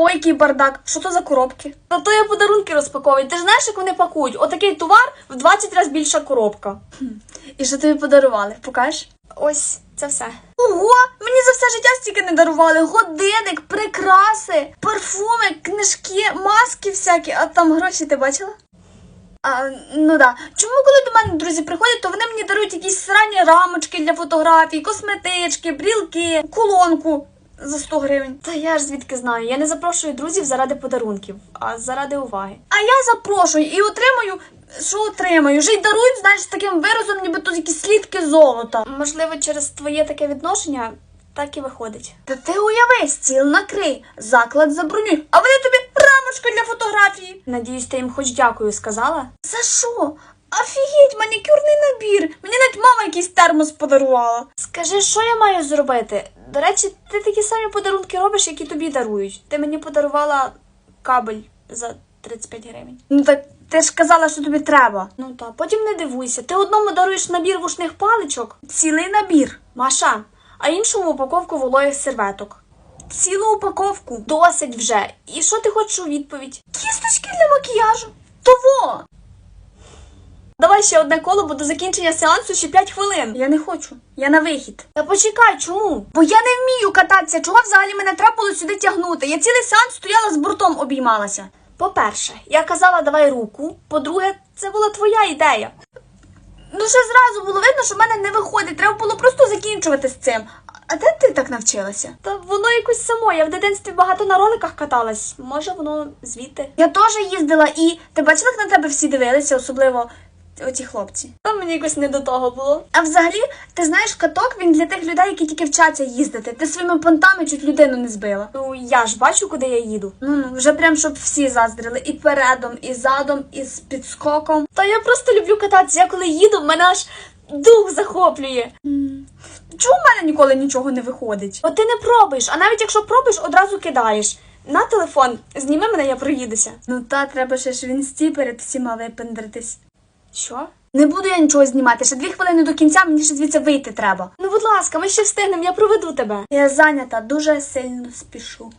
Ого, який бардак. Що то за коробки? Та то я подарунки розпаковую. Ти ж знаєш, як вони пакують? Отакий товар в 20 разів більша коробка. І що тобі подарували? Покажеш? Ось це все. Ого, мені за все життя стільки не дарували. Годинник, прикраси, парфуми, книжки, маски всякі, а там гроші ти бачила? А, ну да. Чому, коли до мене друзі приходять, то вони мені дарують якісь срані рамочки для фотографій, косметички, брілки, колонку за 100 гривень. Та я ж звідки знаю. Я не запрошую друзів заради подарунків, а заради уваги. А я запрошую і отримаю. Що отримаю? Вже й дарують, знаєш, таким виразом, ніби тут якісь слідки золота. Можливо, через твоє таке відношення так і виходить. Та ти уяви, стіл накрий, заклад забронюй, а вони тобі рамочка для фотографії. Надіюсь, ти їм хоч дякую сказала. За що? Офігеть, манікюрний набір. Мені навіть мама якийсь термос подарувала. Скажи, що я маю зробити? До речі, ти такі самі подарунки робиш, які тобі дарують. Ти мені подарувала кабель за 35 гривень. Ну так ти ж казала, що тобі треба. Ну так, потім не дивуйся. Ти одному даруєш набір вушних паличок, цілий набір. Маша, а іншому упаковку вологих серветок. Цілу упаковку. Досить вже. І що ти хочеш у відповідь? Кісточки для макіяжу. Того. Давай ще одне коло, бо до закінчення сеансу ще 5 хвилин. Я не хочу. Я на вихід. Та почекай, чому? Бо я не вмію кататися. Чого взагалі мене треба було сюди тягнути? Я цілий сеанс стояла з бортом обіймалася. По-перше, я казала, давай руку. По-друге, це була твоя ідея. Ну, ще зразу було видно, що в мене не виходить. Треба було просто закінчувати з цим. А де ти так навчилася? Та воно якось само. Я в дитинстві багато на роликах каталась. Може, воно звідти. Я теж їздила і ти бачила, як на тебе всі дивилися, особливо оті хлопці. Там мені якось не до того було. А взагалі, ти знаєш, каток він для тих людей, які тільки вчаться їздити. Ти своїми понтами чуть людину не збила. Ну я ж бачу, куди я їду. Ну ну вже прям щоб всі заздрили і передом, і задом, і з підскоком. Та я просто люблю кататися. Я коли їду, мене аж дух захоплює. Чому в мене ніколи нічого не виходить? От ти не пробуєш, а навіть якщо пробуєш, одразу кидаєш. На телефон, зніми мене, я проїдуся. Ну та треба ще ж в інсті перед всіма випендритись. Що? Не буду я нічого знімати. Ще дві хвилини до кінця, мені ще звідси вийти треба. Ну, будь ласка, ми ще встигнемо, я проведу тебе. Я зайнята, дуже сильно спішу.